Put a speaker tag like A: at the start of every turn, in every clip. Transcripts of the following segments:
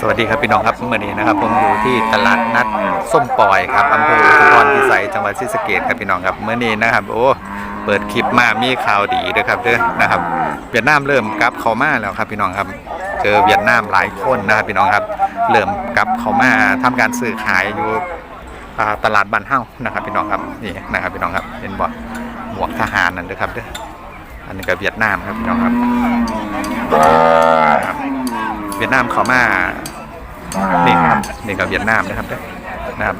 A: สวัสดีครับพี่น้องครับเมื่อนี้นะครับ ผมอยู่ที่ตลาดนัดส้มปล่อยครับอำเภออุทุมพรพิสัยจังหวัดศรีสะเกษครับพี่น้องครับเมื่อนี้นะครับ โอ้เปิดคลิปมามีข่าวดีด้วยครับเด้อนะครับเวียดนามเริ่มกลับเข้ามาแล้วครับพี่น้องครับ เจอเวียดนามหลายคนนะครับพี่น้องครับ เริ่มกลับเข้ามาทำการซื้อขายอยู่ตลาดบ้านเฮ้านะครับ พี่น้องครับนี่นะครับพี่น้องครับเห็นบ่หมวกทหารนั่นเด้อครับเด้ออันนี้ก็เวียดนามครับพี่น้องครับ วียดนามเขามานี่ครับนี่กับเวียดนามนะครับเด้อนะครับ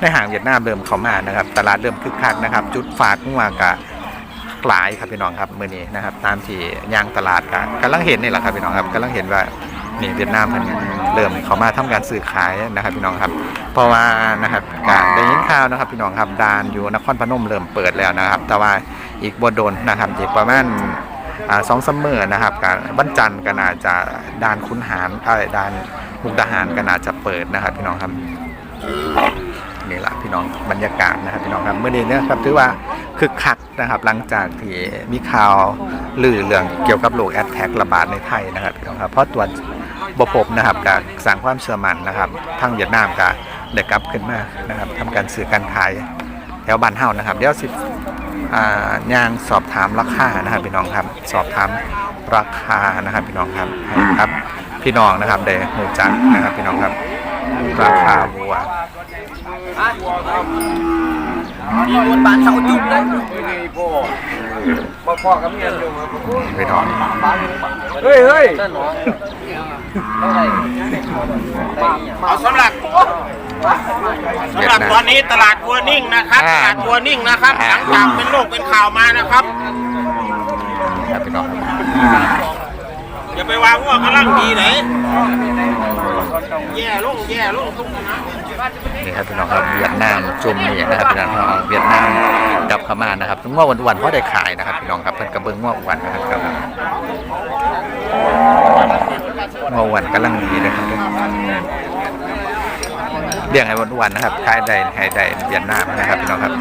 A: ในห่างเวียดนามเริ่มเขามานะครับ ตลาดเริ่มคึกคักนะครับ จุดฝากงัวกะหลายครับพี่น้องครับมื้อนี้นะครับ ตามที่ย่างตลาดกะกำลังเห็นนี่แหละครับพี่น้องครับกำลังเห็นว่านี่เวียดนามมันเริ่มเขามาทำการซื้อขายนะครับ พี่น้องครับ เพราะว่านะครับการได้ยินข่าวนะครับ พี่น้องครับด่านอยู่นครพนมเริ่มเปิดแล้วนะครับ แต่ว่าอีกบโดนนะครับอีกประมาณอ่า สองซัมอนะครับการวันจันทร์ก็น่าจะด่านคุณหารเอ้ยด่านมุกดาหารก็น่าจะเปิดนะครับพี่น้องครับนี่แหละพี่น้องบรรยากาศนะครับพี่น้องครับเมื่อนี้เนี่ยครับถือว่าคึกคักนะครับ หลังจากที่มีข่าวลือเรื่องเกี่ยวกับโรคแอดแทกระบาดในไทยนะครับพี่น้องครับเพราะตรวจบพบนะครับการสร้างความเชื่อมั่นนะครับทางเวียดนามก็ได้กลับขึ้นมานะครับทำการสื่อการขายแถวบ้านเฮานะครับเดี๋ยวสิ ย่างสอบถามราคานะครับพี่น้องครับ สอบถามราคานะครับพี่น้องครับให้ครับ พี่น้องนะครับได้หูจักนะครับพี่น้องครับ ราคาวัว
B: มีบนบานเสาจุดเลย
A: พี่น้อง
B: เฮ้ยเฮ้ย
C: เอาสำหรับ สำหรับตอนนี้ตลาดวัวนิ่งนะครับตลาดวัวนิ่งนะครับหลังจากเป็นโรคเป็นข่าวมานะครับ
A: ครับพี่น้อง
C: อย่าไปวางว่ากำลังดีไหนแย่ลงแย่ลงทุกนะ
A: นี่ครับพี่น้องครับเวียดนามจุ่มนี่นะครับพี่น้องครับเวียดนามกลับเข้ามานะครับง้อวันๆเพราะได้ขายนะครับพี่น้องครับเพิ่นกระเบื้องง้อวันนะครับครับง้อวันกำลังดีนะครับ เลี้ยงให้วันๆนะครับขายได้ให้ได้เวียดนามนะครับพี่น้องครับ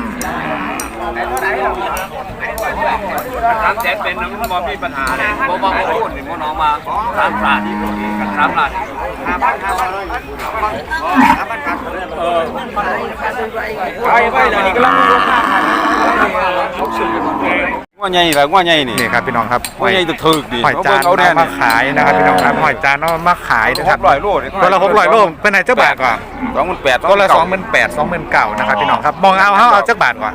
B: สามแสนเป็นน้ำมอมีปัญหาเลยโมบางพูดหรือโมน้องมาสามลาดสามลาดไปไปเลยนี่ก็ลังลงมา ว่าใหญ่แบบว่าใหญ่นี่
A: นี่ครับพี่น้องครับ
B: ว่าใหญ่จะถึกดิ
A: หอยจาน
B: เอาแน่
A: เอามาขายนะครับพี่น้องครับหอยจานเอามาขายนะครับ
B: ร้อยโล
A: ตัวละหกร้อยโลเป็นไหนเจ้าบาทก่อน
B: สองหมื่นแปด
A: ตัวละสองหมื่นแปดสองหมื่นเก่านะครับพี่น้องครับมองเอาเขาเอาเจ้าบาทก่อน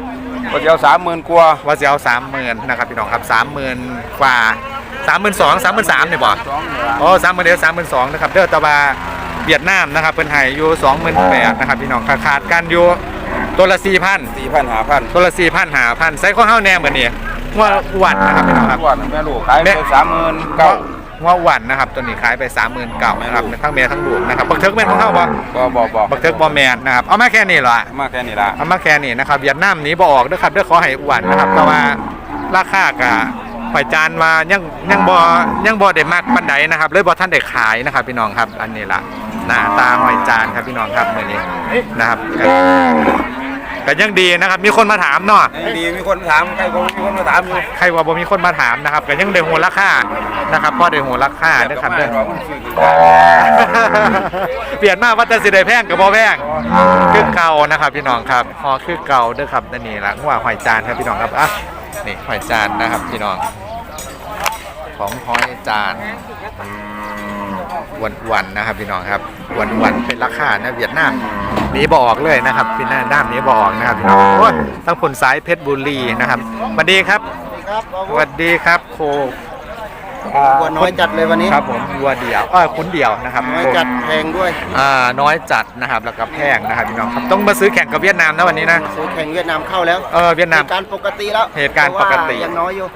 B: ก็จะเอาสามหมื่นกว่า
A: ว่าจะเอาสามหมื่นนะครับพี่น้องครับสามหมื่นกว่าสามหมื่นสองสามหมื่นสามเนี่ยบ่โอ้สามหมื่นเดียวสามหมื่นสองนะครับเด้อแตะวาเวียดนามนะครับเป็นไห้อยู่สองหมื่นแปดนะครับพี่น้องขาดกันอยู่ ตัวละสี่พัน
B: สี่พันหาพัน
A: ตัวละสี่พันหาพันไซส์ข้อเฮาแนมเหมือนนี่ว่าหวันนะครับพี่น้องครับ
B: วันแม่ลูกขายไปสามหมื่นเก้า
A: ว่าหวันนะครับตัวนี้ขายไปสามหมื่นเก่านะครับทั้งเมียทั้งลูกนะครับบักเทิกแม่นของเฮาบ่
B: ก็บอกบอก
A: บักเทิกบ่แมนนะครับเอามาแค่นี้เหรอ
B: มาแค่นี้ละ
A: เอามาแค่นี้นะครับเวียดนามหนี้บออกเด้อครับเด้อขอให้อ้วนนะครับแต่ว่าราคากะหอยจานว่ายังยังบ่ยังบ่ได้มากปานใดนะครับเลยบ่ท่านได้ขายนะครับพี่น้องครับ อันนี้ล่ะหน้าตาหอยจานครับพี่น้องครับมื้อนี้นะครับ ก็ยังดีนะครับมีคนมาถามเนาะ
B: ดีมีคนถามใครคงมีคนมาถามอยู่
A: ใครว่าบ่มีคนมาถามนะครับก็ยังได้หัวราคานะครับพอได้หัวราคาเด้อครับเด้อเปลี่ยนมาว่าแต่สิได้แพงกับบ่แพงคือเก่านะครับ พี่น้องครับฮอคือเก่าเด้อครับนั่นนี่ละงัวหอยจานครับพี่น้องครับอะนี่หอยจานนะครับพี่น้องของหอยจาน วันวันๆนะครับพี่น้องครับวันวันๆเป็นราคานะเวียดนามนีบออกเลยนะครับพี่น้าด้ามนี้บออกนะครับพี่น้องโอ้ยทั้งผลสายเพชรบุรีนะครับสวัสดีครับสวัสดีครับโค
D: วัวน้อยจัดเลยวันนี้
A: ครับผมวัวเดียวเออคุณเดียวนะครับ
D: น้อยจัดแพงด้วย
A: อ่าน้อยจัดนะครับแล้วก็แพงนะครับพี่น้องครับต้องมาซื้อแข่งกับเวียดนามนะวันนี้นะ
D: ซื้อแข่งเวียดนามเข้าแล้ว
A: เออเวียดนาม
D: การปกติแล้ว
A: เหตุการณ์ปกติ
D: ยังน้อยอยู่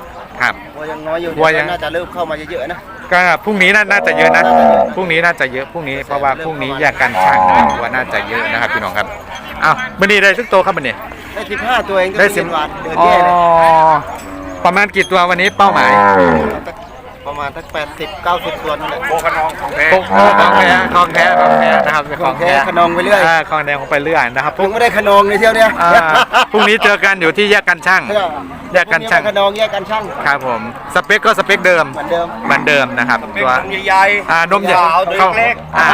A: ครับ
D: วัวยังน้อยอยู่
A: วัวยัง
D: น่าจะเริ่มเข้ามาเยอะๆนะ
A: ก็พรุ่งนี้น่าน่าจะเยอะนะ
D: น่าจะเยอะ
A: พรุ่งนี้น่าจะเยอะพรุ่งนี้เพราะว่าพรุ่งนี้แยกกันช่างนะครับว่าน่าจะเยอะนะครับพี่น้องครับอ้าววันนี้ได้ทุกตัวครับวันนี้
D: ได้สิบห้าตัวเองก็
A: ได้
D: ได้
A: สิ
D: สิ
A: บบ
D: วันเดิน
A: อ๋อ
D: แย่เลย
A: ประมาณกี่ตัววันนี้เป้าหมาย
D: ประมาณสักแปดสิบเก้าสิบตัวนั่นแหละ
B: โคขนองของแท้
A: โอ้โหของแท้ของแท้ของแท้นะครับ
D: ของแท้ขนองไปเรื่อยา
A: ของแท้ของไปเรื่อยนะครับพ
D: ถึ
A: รุ่
D: ง
A: ง
D: ไม่ได้ขนองในเที่ยวเนี้ย
A: อ่าพรุ่งนี้เจอกันอยู่ที่แยกกันช่าง แยกกันช่าง
D: ขนองแยกกันช่าง
A: ครับผม สเปคก็สเปคเดิม
D: เหมือนเดิม
A: เหมือนเดิมนะครับ
B: เป็น
A: ตัว
B: ของใหญ่ๆ
A: อ่านมใหญ่
B: ยาวตัว
A: เข้า
B: เล็ก
A: อ่า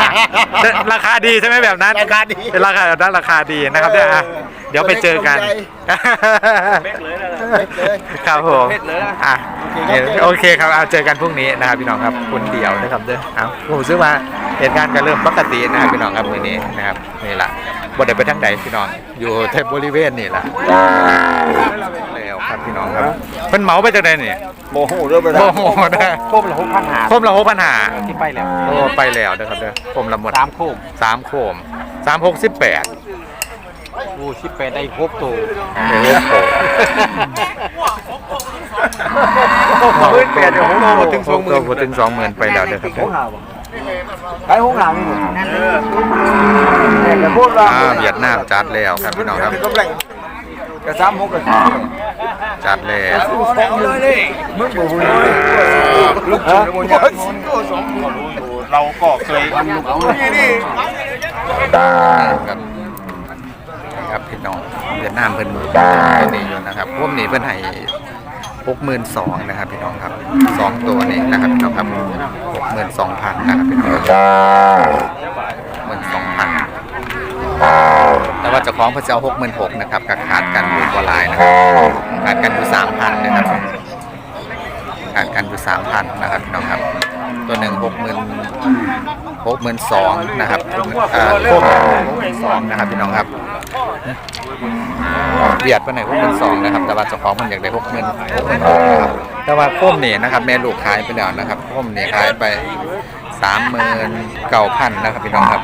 A: ราคาดีใช่ไหมแบบนั้น
D: ราคาดี
A: เป็นราคาแบบนั้นราคาดีนะครับ
D: เออ
A: เดี๋ยวอะ เดี๋ยวไปเจอกัน
D: ตัวเล็ก
B: เม็ดเลยนะ
D: เล็กเลย
A: ครับผม
B: เม็ดเลยนะ
A: อะ
D: โอเคครับ
A: โอเคครับเอาเจอกันพรุ่งนี้นะครับพี่น้องครับคุณเดียวนะครับเด้อเอาผมซื้อมาเหตุการณ์ก็เริ่มปกตินะครับพี่น้องครับมื้อนี้นะครับนี่แหละบ่ได้ไปทางใดพี่น้องอยู่แถวบริเวณนี่แหละแล้วครับพี่น้องครับเพิ่นเหมาไปจากไหนนี่
D: โมโหเรื่องไป
A: โอ้โหได้
D: ครบแล้วหกพันหา
A: คมละหกปัญหา
D: ที่ไปแล้ว
A: โอ้ไปแล้วนะครับเด้อคมละหมด
D: สามโคม
A: สามโคมสามหกสิบแปด
D: กูชิปไปได้ครบตัว
A: โอ้โห
D: พื้นเปดเดี๋ยวผมโตถึงสองหมื่น
A: โตถึงสองหมื่นไปแล้วเด้อครับเด้อ
D: ไอ้ห้องหลังนี่แต่พูดว่า
A: เวียดนามจัดแล้วครับพี่น้องครับ
D: กระซ้ำหกกระซ้ำ
A: จัดแล้ว
D: มึงบอกลูกชิ้นมันยังเราก็เคยนี่นี่
A: ครับ ครับพี่น้องเวียดนามเพิ่นนนี่อยู่นะครับพวกนี้เพิ่นให้หกหมื่นสองนะครับพี่น้องครับสองตัวนี้นะครับพี่น้องครับหกหมื่นสองพันนะครับพี่น้องหมื่นสองพันแต่ว่าเจ้าของเพิ่นจะเอาหกหมื่นหกนะครับกขาดกันอยู่กว่าลายนะครับขาดกันอยู่สามพันนะครับขาดกันอยู่สามพันนะครับพี่น้องครับ ตัวหนึ่งหกหมื่นหกหมื่นสองนะครับหกหมื่นสองนะครับพี่น้องครับ เบียดไปไหนหกมื่นสองนะครับ แต่ว่าเจ้าของมันอยากได้หกหมื่นหกหมื่นนะครับแต่ว่าโคมเนี่ยนะครับ แม่ลูกขายไปแล้วนะครับโคมเนี่ยขายไปสามหมื่นเก้าพันนะครับพี่น้องครับ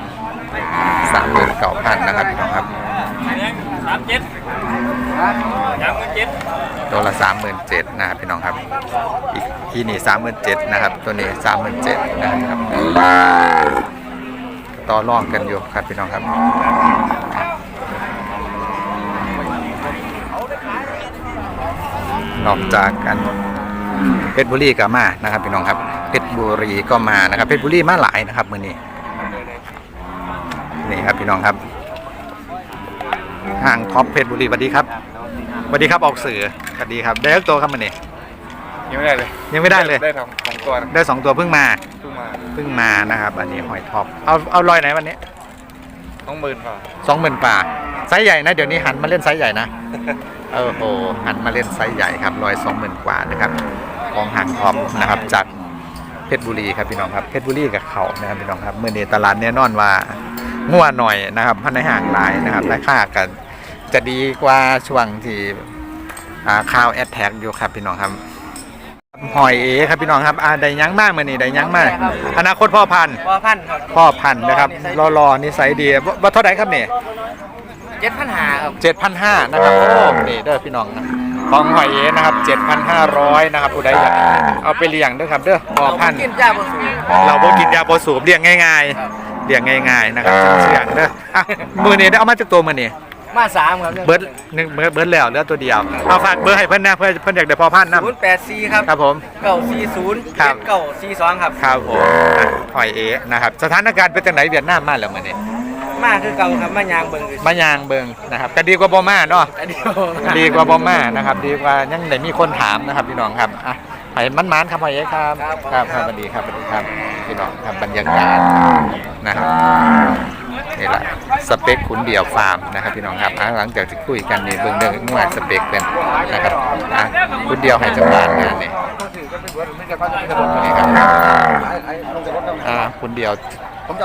A: สามหมื่นเก้าพันนะครับพี่น้องครับ
B: สามเจ็ดสามเจ็ด
A: ตัวละสามหมื่นเจ็ดนะครับพี่น้องครับ อีกที่นี่สามหมื่นเจ็ดนะครับ ตัวนี้สามหมื่นเจ็ดนะครับต่อรองกันอยู่ครับพี่น้องครับ นอกจากกันเพชรบุรีก็มานะครับพี่น้องครับเพชรบุรีก็มานะครับเพชรบุรีมาหลายนะครับมือนี้นี่ครับพี่น้องครับห้างท็อปเพชรบุรีสวัสดีครับสวัสดีครับออกสื่อสวัสดีครับได้เลิกตัวครับมือนี้
B: ยังไม่ได้เลย
A: ยังไม่ได้เลย
B: ได้ทำของตัวนะ
A: ได้สองตัวเพิ่งมา
B: เพิ่งมา
A: เพิ่งมานะครับ อันนี้หอยท็อปเอาเอาลอยไหนวันนี้
B: ต้องหมื่นกว่า
A: สองหมื่นป่าไซส์ใหญ่นะเดี๋ยวนี้หันมาเล่นไซส์ใหญ่นะ เออโหหันมาเล่นไซส์ใหญ่ครับร้อยสองหมื่นกว่านะครับของหางท็อปนะครับจากเพชรบุรีครับพี่น้องครับเพชรบุรีกับเขานะครับพี่น้องครับเมื่อนี้ตลาดแน่นอนว่าง่วหน่อยนะครับพันในห่างหลายนะครับราคากันจะดีกว่าช่วงที่อ่าข้าวแอดแท็กอยู่ครับพี่น้องครับหอยเอครับพี่น้องครับอ่าได้ยั้งมากมื่อนี้ได้ยั้งมากอนาคตพ่อพันธุ์
D: พอพันครับ
A: พ่อพันธุ์นะครับรอๆนิสัยดีว่าว่าเท่าไหร่ครับเนี่ย
D: เจ็ดพันหาครับ
A: เจ็ดพันห้านะครับโอ้นี่เด้อพี่น้องนะของหอยเอนะครับเจ็ดพันห้าร้อยนะครับผู้ใดอยากเอาไปเลี้ยงเด้อครับเด้อพ่อพันธุ์
D: กินจ้าบะสู
A: เราบ่กินยาโปสูบเลี้ยงง่ายๆเลี้ยงง่ายๆนะครับเชื่องๆเด้ออะมือนี้ได้เอามาจากตัวมือนี้
D: มาสามครับ
A: เบิร์ดหนึ่งเบิร์ดเบิร์ดแล้วเหลือตัวเดียวเอาฝากเบอร์ให้เพิ่นนะเพื่อเพิ่นอยากได้พ่อพันธุ์นะ
D: ศูนย์แปดสี่ครับ
A: ครับผม
D: เก้าสี่ศูนย์
A: ครับ
D: เก้าสี่สองครับ
A: ครับผมอะหอยเอนะครับสถานการณ์เป็นจังไหนเวียดนามมาแล้วมื้อนี้
D: มาคือเก่าครับมายางเบิ่งคือ
A: มายางเบิงนะครับก็ดีกว่าบ่มาเนาะ
D: อันเดียว
A: ดีกว่าบอมมานะครับ ดีกว่ายังได้มีคนถามนะครับพี่น้องครับอะไผ่มันมันๆครับพ่อเอ๊ครับครับครับสวัสดีครับสวัสดีครับพี่น้องครับบรรยากาศนะครับนี่แหละสเปคขุนเดี่ยวฟาร์มนะครับพี่น้องครับอะหลังจากที่คุยกันนี่เบิ่งเรื่องงวดสเปคเป็นนะครับอะขุนเดี่ยวให้จังหวัดงานนี่นี่ครับอ่าขุนเดี่ยว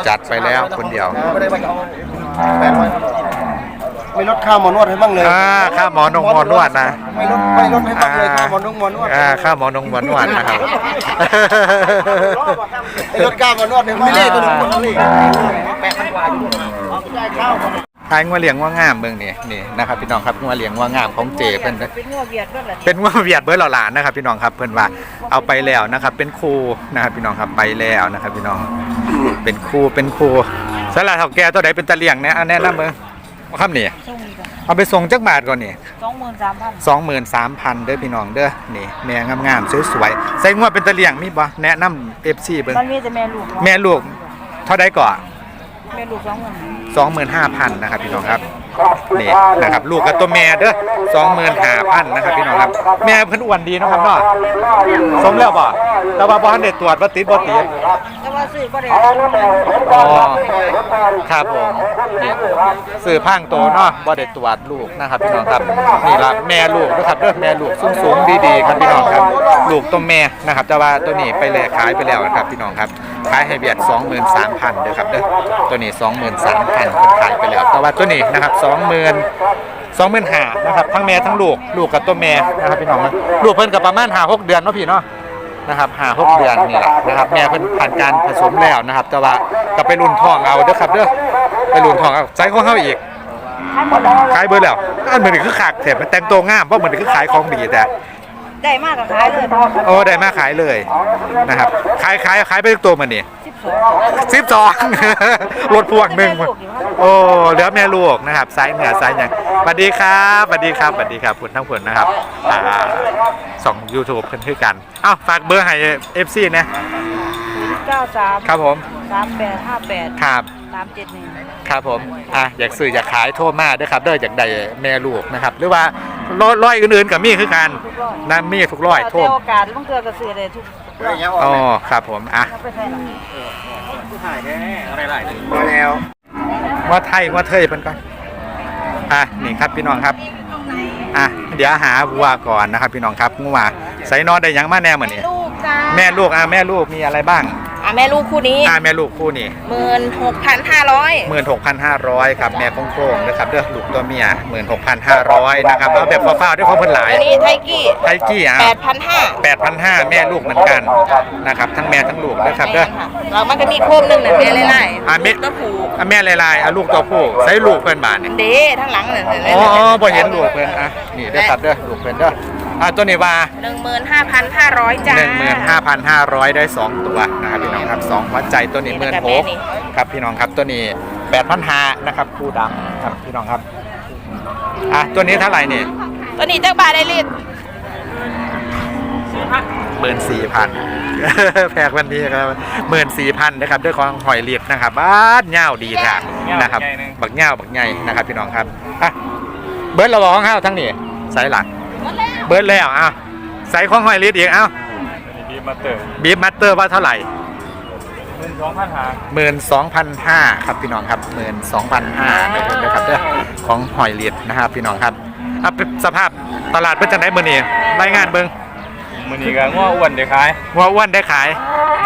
A: จัดไปแล้วขุนเดี่ยว
D: ไม่ได้ไปเอาแปดร้อยไม่ลดค่าหมอนวดให้บ้างเลย
A: อ่าค่าหมอนงหมอนวดนะ
D: ไม่ลดไม่ลดให้บ้างเลยค่าหมอนวดหมอนวด
A: อ่าข้าวหมอนงหมอนวดนะครับ
D: ไม่ลดค่าหมอนวดให้ไม่เล่ตัวนึงคนนี้แปดพันกว่าอยู่ได้ข้าว
A: ทายงัวเลี้ยงว่างามเบิ่งนี่นี่นะครับพี่น้องครับงัวเลี้ยงว่างามของเจเพิ่น
E: เป็นงัวเวียดเบิ่งล่ะ
A: เป็นงัวเวียดเบิร์ดหลานนะครับ พี่น้องครับเพิ่นว่าเอาไปแล้วนะครับ เป็นครูนะครับพี่น้องครับไปแล้วนะครับ พี่น้องเป็นครูเป็นครูสละเฒ่าแก่ตัวใดเป็นตะเลียงเนี่ยอันแนะนำเบิ่งว่าคำนี่
E: ส่งนี่ก็
A: เอาไปส่งจักบาทก่อนนี่
E: สองหมื่นสามพัน
A: สองหมื่นสามพันเด้อพี่น้องเด้อนี่แม่งามๆสวยๆใส่งวดเป็นตะเลียงมีบ่แนะนำเอฟซีเบิ่ง
E: มันมีแต่แม่ลูกเนาะ
A: แม่ลูกเท่าใดก่อน
E: แม่ลูกสองหมื่น
A: สองหมื่นห้าพันนะครับพี่น้องครับนี่นะครับลูกกับตัวแม่เด้อสองหมื่นห้าพันนะครับพี่น้องครับ แม่เพิ่นอ้วนดีเนาะครับเนาะสมแล้วบ่แต่ว่าบ่ทันได้ตรวจว่าติดบ่ติด
E: แต่ว่าซื้อก็ได้
A: อ๋อครับผมสื่อพังโตเนาะบ่ได้ตรวจลูกนะครับพี่น้องครับนี่ละแม่ลูกนะครับเด้อแม่ลูกสูงสูงๆดีๆครับพี่น้องครับ ลูกตัวแม่นะครับแต่ว่าตัวนี้ไปแลกขายไปแล้วนะครับพี่น้องครับ ขายให้เบียด23,000เด้อครับเด้อตัวนี้ 23,000เพิ่นขายไปแล้ว แต่ว่าตัวนี้นะครับ20,000 สองหมื่นห้านะครับทั้งแม่ทั้งลูกลูกกับตัวแม่นะครับพี่น้องนะลูกเพิ่นกับประมาณห้าหกเดือนเนาะพี่เนาะนะครับห้าหกเดือนนี่แหละนะครับแม่เพิ่นผ่านการผสมแล้วนะครับ แต่ว่าก็ไปรุ่นทองเอาเด้อครับเด้อไปรุ่นทองเอาใจของเฮาอีกขายเบิดแล้วอันเหมือนคือขากแถมมันแต่งตัวงามเพราะเหมือนคือขายของดีแต่
E: ได้มากกับขายเลย
A: โอ้ได้มาขายเลยนะครับขายขายขายไปทุกตัวมันนี่
E: สิบสอง
A: สิบสองรถพ่วงหนึ่งโอ้เหลือแม่ลูกนะครับซ้ายเหนือซ้ายอย่างสวัสดีครับสวัสดีครับสวัสดีครับคุณทั้งผลนะครับอ่าสองยูทูบเพื่อนคือกันอ้าวฝากเบอร์ให้เอฟซีนะ
E: ศูนย์เก้าสาม
A: ครับผม
E: สามแปดห้าแปด
A: ครับ
E: สามเจ็ดหนึ่ง
A: ครับผมอะอยากซื้ออยากขายโทรมาเด้อครับเด้ออยากได้แม่ลูกนะครับ หรือว่า ร้อยอื่นๆกับมีคือกันนะมีทุกร้อยโทร
E: แต่โอกาสบางเทือก็ซื้อได้ทุกทุกรอบ
A: อ๋อครับผมอะ
E: เอาไปใส่หลัง
B: อะไรไร
D: มาแล้ว
A: ว่าไทยว่าเทยเพิ่นก่อนอะนี่ครับพี่น้องครับอะเดี๋ยวหาวัวก่อนนะครับ พี่น้องครับงัวใส่นอนได้หยังมาแน่เหมือนนี่
F: ลูกจ้า
A: แม่ลูกอะแม่ลูกมีอะไรบ้าง
F: อะ แม่ลูกคู่นี้
A: อะแม่ลูกคู่นี่
F: หมื่นหกพันห้าร้อย
A: หมื่นหกพันห้าร้อยครับแม่โค้งๆนะครับเลือกลูกตัวเมียหมื่นหกพันห้าร้อยนะครับเอาแบบฟ้าวๆด้วยความเพิ่นหลาย
F: อันนี้ไทกี้
A: ไทกี้อะ
F: แปดพันห้า
A: แปดพันห้าแม่ลูกเหมือนกันนะครับทั้งแม่ทั้งลูกนะครับเด้อ
F: ค่ะเรามันก็มีโคมหนึ่งน่ะแม่ไล่
A: อะแม่
F: ก็ผูก
A: อะแม่ลายๆเอาลูกตัวผู้ใส่ลูกเพิ่นบาทเนี่ย
F: เด้ทั้งหลังน่ะ
A: อ๋ออ๋อบ่เห็นลูกเพิ่นอะนี่เด้อครับเด้อลูกเพิ่นเด้อ อะตัวนี้ว่า
F: หนึ่งหมื่นห้าพันห้าร้อยจ้า
A: หนึ่งหมื่นห้าพันห้าร้อยได้สองตัวนะครับพี่น้องครับสองหัวใจตัวนี้หมื่นหกครับพี่น้องครับตัวนี้แปดพันห้านะครับคู่ดำครับพี่น้องครับอะตัวนี้เท่าไหร่นี่
F: ตัวนี้จักบาทได้ลิตร
A: หมื่นสี่พันแพงวันนี้ครับหมื่นสี่พันนะครับด้วยของหอยเลียดนะครับบ้านเง่าวดีค่ะนะครับ บักเง่าวบักใหญ่นะครับพี่น้องครับอะเบิร์ดเราบอกของข้าวทั้งนี้ใส่หลัก เบิร์ดแล้วอะใส่ของหอยเลียดอีกเอ้า
B: ดีมาเตอร์
A: บีฟมัตเตอร์ว่าเท่าไหร่
B: หนึ่งสองพันหา
A: หมื่นสองพันห้าครับพี่น้องครับหมื่นสองพันห้านะครับเด้อของหอยเลียดนะครับพี่น้องครับอะสภาพตลาดเป็นจังไดมื้อนี้รายงานเบิ่ง
B: มือนี้ก็ง้ออ้วนเด็กขาย
A: ว่าอ้วนได้ขาย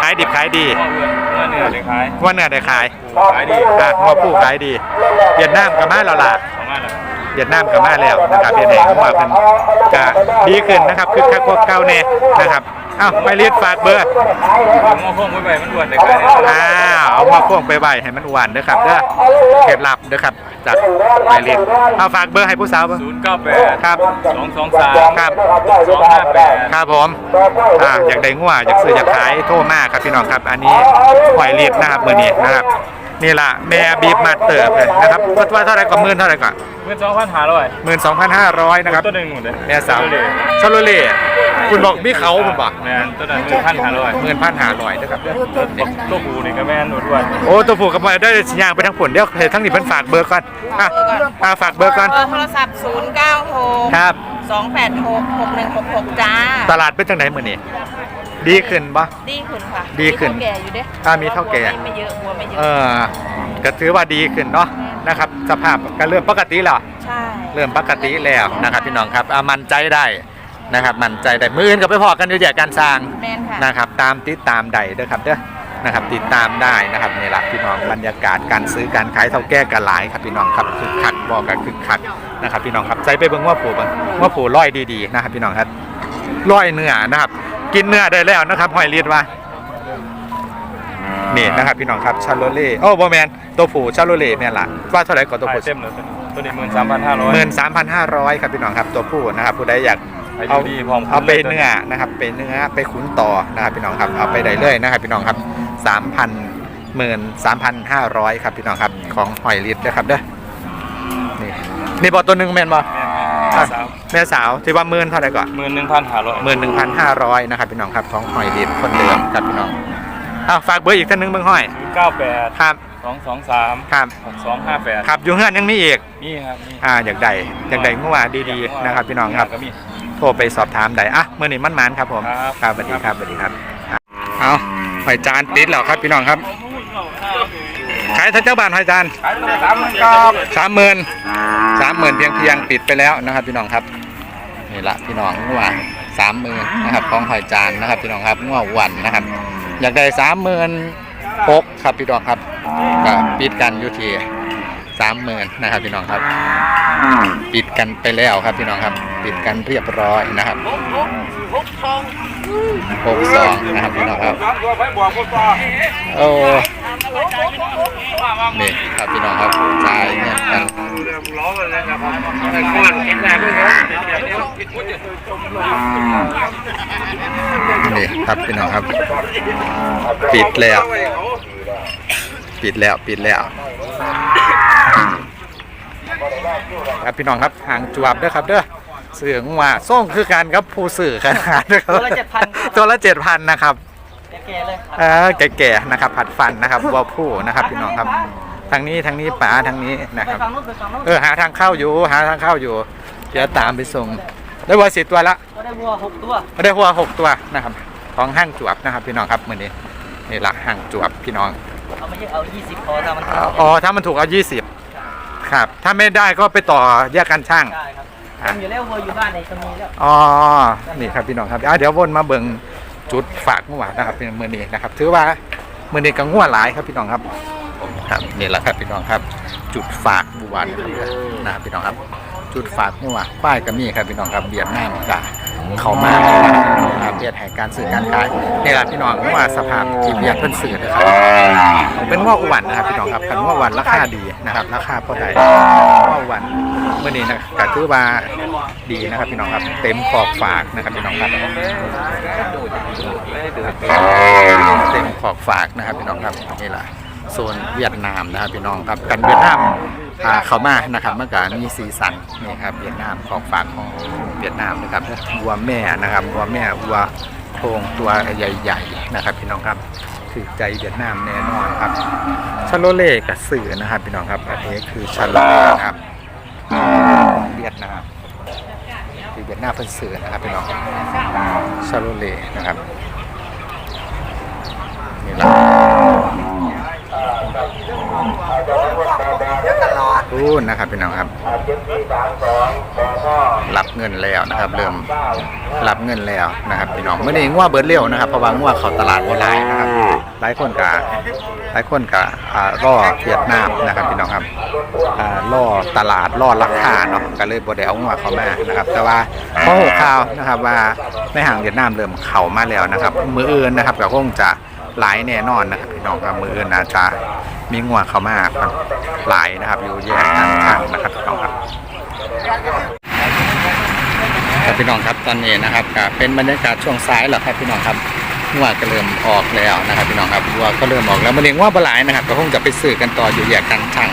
A: ขายดิบขายดี
B: ง้ออ้วนง้อเนื้อเด็กขาย
A: ว่าเนื้อได้ขาย
B: ขายดี
A: อะว่าผู้ขายดีเวียดนามกับมาแล้วล่ะ
B: ประมาณนั้น
A: เวียดนามกับมาแล้วนะครับเวียดนามว่าเพิ่นจะดีขึ้นนะครับคือคักพวกเก่าแน่นะครับเอ้าไปเรียกฝากเบอร์
B: ง้อพวกไว้ไปมันอ้วนเด็กขาย
A: อ้าวเอามาพ่วงไปใบให้มันอ้วนเด้อครับเด้อเคล็ดลับเด้อครับจากไปเรียนเอาฝากเบอร์ให้ผู้สาวเบอร์
B: ศูนย์เก้าแปด
A: ครับ
B: สองสองสาม
A: ครับ
B: สองห้าแปด
A: ครับผมอ่าอยากได้งัวอยากซื้ออยากขายโทรมาครับพี่น้องครับ อันนี้หอยเรียดนะครับมือนี้นะครับนี่ล่ะแม่บีบมาเติบเลยนะครับว่าเท่าไหร่ก่อนหมื่นเท่าไหร่ก่อน
B: เงินสองพันหาร้อย
A: หมื่นสองพันห้าร้อยนะครับ
B: ตัวหนึ่งหมดเลย
A: แม่สาว
B: เลย
A: ชาโลเล่คุณบอกมีเขาคุณบอก
B: แม่นตัวนั้นหนึ่งพันหาร้อย
A: หมื่นพันหาร้อยนะครับเด้อนี่
B: ตัวผูนี่ก็แม่นอ้วน
A: โอ้ตัวผูกกับมาได้สัญญาณไปทั้งผลเดี๋ยวให้ทั้งนี้เพิ่นฝากเบอร์ก่อนอะอะฝากเบอร์ก่อน
F: เบอร์โทรศัพท์ศูนย์เก้าหก
A: ครับ
F: สองแปดหกหกหนึ่งหกหกจ้า
A: ตลาดเป็นจังไหนมื้อนี้ ดีขึ้นปะ
F: ดีขึ้นค่ะ
A: ดีขึ้น
F: มีเท่าแก่อยู่เด้
A: อ่ามีเท่าแก่
F: ไม่เยอะหัวไม่เย
A: เอ
F: อะ
A: อก็ถือว่าดีขึ้นเนาะนะครับ สภาพก็เริ่มปกติแล้ว
F: ใช่
A: เริ่มปกติแล้วนะครับพี่น้องครับอะมั่นใจได้นะครับมั่นใจได้มืออื่นก็ไปพอกันอยู่แยกการสร้าง
F: แมนค่ะ
A: นะครับตามติดตามใดเด้อครับเด้อนะครับติดตามได้นะครับนี่แหละพี่น้องบรรยากาศการซื้อการขายเท่าแก่กันหลายครับพี่น้องครับคึกคักบอกกันคึกคักนะครับพี่น้องครับใจไปเบิ่งว่าผูบังว่าผูร้อยดีๆนะครับพี่น้องครับร้อยเนื้อนะครับ กินเนื้อได้แล้วนะครับหอยลีดว่านี่นะครับพี่น้องครับชาโลเล่โอ้บอแมนตัวผู้ชาโลเล่แม่นล่ะว่าเท่าไหร่ก่อนตัว
B: ขาย
A: ผู้
B: เต็มเลยตัวนี้หมื่นสามพันห้าร้อย
A: หมื่นสามพันห้าร้อยครับพี่น้องครับตัวผู้นะครับผู้ใดอยาก
B: อายุ
A: เอา
B: ดีพร้อม
A: เอาไป
B: เลยตัวนี้
A: เนื้อนะครับไปเนื้อไปขุนต่อนะครับพี่น้องครับเอาไปได้เลยนะครับพี่น้องครับสามพันหมื่นสามพันห้าร้อยครับพี่น้องครับของหอยลิตรนะครับเด้อนี่นี่บอตัวหนึ่งแม่นบอ
D: แม่สาว
A: แม่สาวที่ว่าหมื่นเท่าไหร่ก่อน
D: หมื่นหนึ่งพันห้าร้อย
A: หมื่นหนึ่งพันห้าร้อยนะครับพี่น้องครับของหอยเดียคนเดิมครับพี่น้องอ้าวฝากเบอร์อีกท่านหนึงเบิ่งห้อย
D: เก้าแปด
A: ครับ
D: สองสองสาม
A: ครับ
D: หกสองห้าแปด
A: ครับอยู่เฮือนยังมีอีก
D: นี่ครับนี่
A: อ่าอยากได้อยากได้งัวดีๆนะครับพี่น้องครับ
D: ก็มี
A: โทรไปสอบถามได้อะเมื่อนี้มันมันๆครับผม
D: ครับ
A: ครับสวัสดีครับสวัสดีครับ เอาหอยจานติดแล้วครับพี่น้องครับ ขายท่านเจ้าบ้านหอยจาน
D: ขายตัวละสามหมื่นครับ
A: สามหมื่นสามหมื่นเพียงเพียงปิดไปแล้วนะครับพี่น้องครับนี่ละพี่น้องงัวสามหมื่นนะครับของหอยจานนะครับพี่น้องครับงัวอ้วันนะครับ อยากได้สามหมื่นหกครับพี่น้องครับก็ปิดกันอยู่ที่สามหมื่นนะครับพี่น้องครับ ปิดกันไปแล้วครับพี่น้องครับ ปิดกันเรียบร้อยนะครับหกสองนะครับพี่น้องครับ
D: ตัวไปบวกคนต่อ
A: โอ้ นี่ครับพี่น้องครับจ่ายเงินกัน
D: ร้องเลยครับไอ้ก้อนเห็นแรงด้วยครับ
A: นี่ครับพี่น้องครับ ปิดแล้ว ปิดแล้วปิดแล้วครับพี่น้องครับห่างจวบเด้อครับเด้อเสืองว่าส่งคือกันครับผู้สื่อขนาดตัวละเจ็ดพันตัวละเจ็ดพันนะครับ
E: แก่เลย
A: เออแก่ๆนะครับ ผัดฟันนะครับวัวผู้นะครับพี่น้องครับทางนี้ทางนี้ป๋าทางนี้นะครับ
E: ฝั่งนู้นไปฝั่งนู้น
A: เออหาทางเข้าอยู่ หาทางเข้าอยู่เดี๋ยวตามไปส่ง ได้วัวสิตัวละ
E: ก็ได้วัวหกตัว
A: ได้วัวหกตัวนะครับ ของห้างจวบนะครับ พี่น้องครับมือนี้นี่ละห้างจวบพี่น้อง
E: เอาไม่ใช่เอา20พอถ้ามัน
A: อ๋ออ๋อถ้ามันถูกเอายี่สิบครับ ถ้าไม่ได้ก็ไปต่อแยกกันช่าง
E: ได้ครับทำอยู่แล้ววัวอยู่บ้านในก็มีแล้ว
A: อ๋อ นี่ครับพี่น้องครับอะเดี๋ยววนมาเบิ่ง จุดฝากงัวานนะครับเป็นมือนี้นะครับ ถือว่ามือนี้กังงัวหลายครับพี่น้องครับครับนี่แหละครับพี่น้องครับ จุดฝากบัวนะครับพี่น้องครับ จุดฝากงัวานป้ายก็มีครับพี่น้องครับเบียดหน้ามันจะเข้ามาครับเบียดให้การสื่อการขายนี่แหละพี่น้องงัวานสภาพที่เบียดเพิ่นสื่อนะครับเป็นงัวอ้วนนะครับพี่น้องครับคันวอ้วนราคาดี นะครับราคาพอได้งัวอ้วนเมื่อนี้นะก็ถือว่าดีนะครับพี่น้องครับ เต็มขอบฝากนะครับพี่น้องครับเต็มขอบฝากนะครับพี่น้องครับนี่แหละโซนเวียดนามนะครับพี่น้องครับกันเวียดนามพาเขามานะครับเมื่อกี้มีสีสันนี่ครับเวียดนามขอบฝากของเวียดนามนะครับวัวแม่นะครับวัวแม่วัวโครงตัวใหญ่ ๆ นะครับพี่น้องครับ ถือใจเวียดนามแน่นอนครับชาโลเล่กับสื่อนะครับพี่น้องครับอันนี้คือชาโลเล่นะครับเวียดนามคือเวียดนามเป็นสื่อนะครับพี่น้องชาโลเล่นะครับนี่ละพูนนะครับพี่น้องครับรับ เงินแล้วนะครับ เริ่มรับเงินแล้วนะครับพี่น้องเมื่อนี้งัวเบิร์ดเร็วนะครับเพราะว่างัวเขาตลาดออนไลน์นะครับหลายคนกะหลายคนกะอ่ารอเวียดนามนะครับพี่น้องครับอ่ารอตลาดรอราคาเนาะก็เลยบ่ได้เอางัวเขามานะครับ แต่ว่าพอหัวข่าวนะครับว่าในห่างเวียดนามเริ่มเข้ามาแล้วนะครับ มืออื่นนะครับก็คงจะหลายแน่นอนนะครับพี่น้องครับมืออื่นอาจจะมีงัวเขามาครับหลายนะครับ อยู่แยกทางทางนะครับพี่น้องครับ ครับพี่น้องครับตอนนี้นะครับก็เป็นบรรยากาศช่วงซ้ายแล้วครับพี่น้องครับงัวก็เริ่มออกแล้วนะครับพี่น้องครับวัวก็เริ่มออกแล้วมะเร็งว่าปลายนะครับ ก็คงจะไปซื้อกันต่ออยู่แยกกันช่าง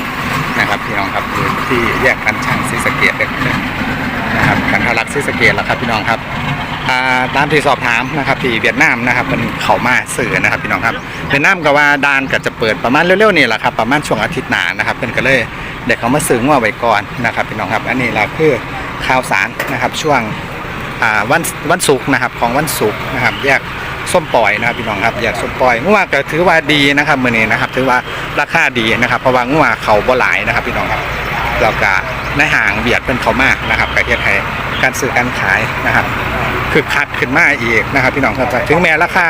A: นะครับพี่น้องครับอยู่ที่แยกกันช่างศรีสะเกดนะครับกันทะลักศรีสะเกดแล้วครับพี่น้องครับตามที่สอบถามนะครับที่เวียดนามนะครับมันเขามาสื่อนะครับพี่น้องครับเวียดนามก็ว่าดานก็จะเปิดประมาณเร็วๆนี่แหละครับประมาณช่วงอาทิตย์หนานะครับเพิ่นก็เลย เด็กเขามาซื้องัวไว้ก่อนนะครับพี่น้องครับ อันนี้เราคือข่าวสารนะครับช่วงวันวันศุกร์นะครับของวันศุกร์นะครับแยกส้มปล่อยนะครับพี่น้องครับแยกส้มปล่อยงัวก็ถือว่าดีนะครับมือนี้นะครับ ถือว่าราคาดีนะครับ เพราะว่างัวเขาบ่หลายนะครับพี่น้องครับแล้วก็ในห่างเบียดเป็นเขามากนะครับประเทศไทย การซื้อการขายนะครับคือคักขึ้นมาอีกนะครับ พี่น้องครับถึงแม้ราคา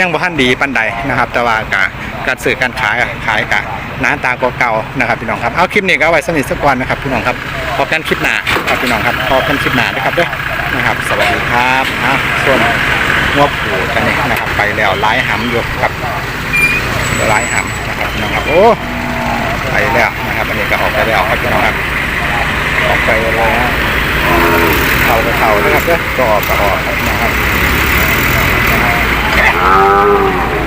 A: ยังบ่ทันดีปานใดนะครับ แต่ว่าการการซื้อการขายขายกะหน้าตากว่าเก่านะครับพี่น้องครับเอาคลิปนี้ก็เอาไว้สนิทสักวันนะครับพี่น้องครับพบกันคลิปหน้าครับพี่น้องครับพบกันคลิปหน้านะครับด้อนะครับ สวัสดีครับอะส่วนงวผูกันนี่นะครับ ไปแล้วไล่หำอยู่กับไล่หำนะครับพี่น้องครับโอ้ไปแล้วนะครับอันนี้ก็ออกไปแล้วครับพี่น้องครับออกไปแล้ว ข่ากับเข่านะครับก็ออกก็ออกนะครับ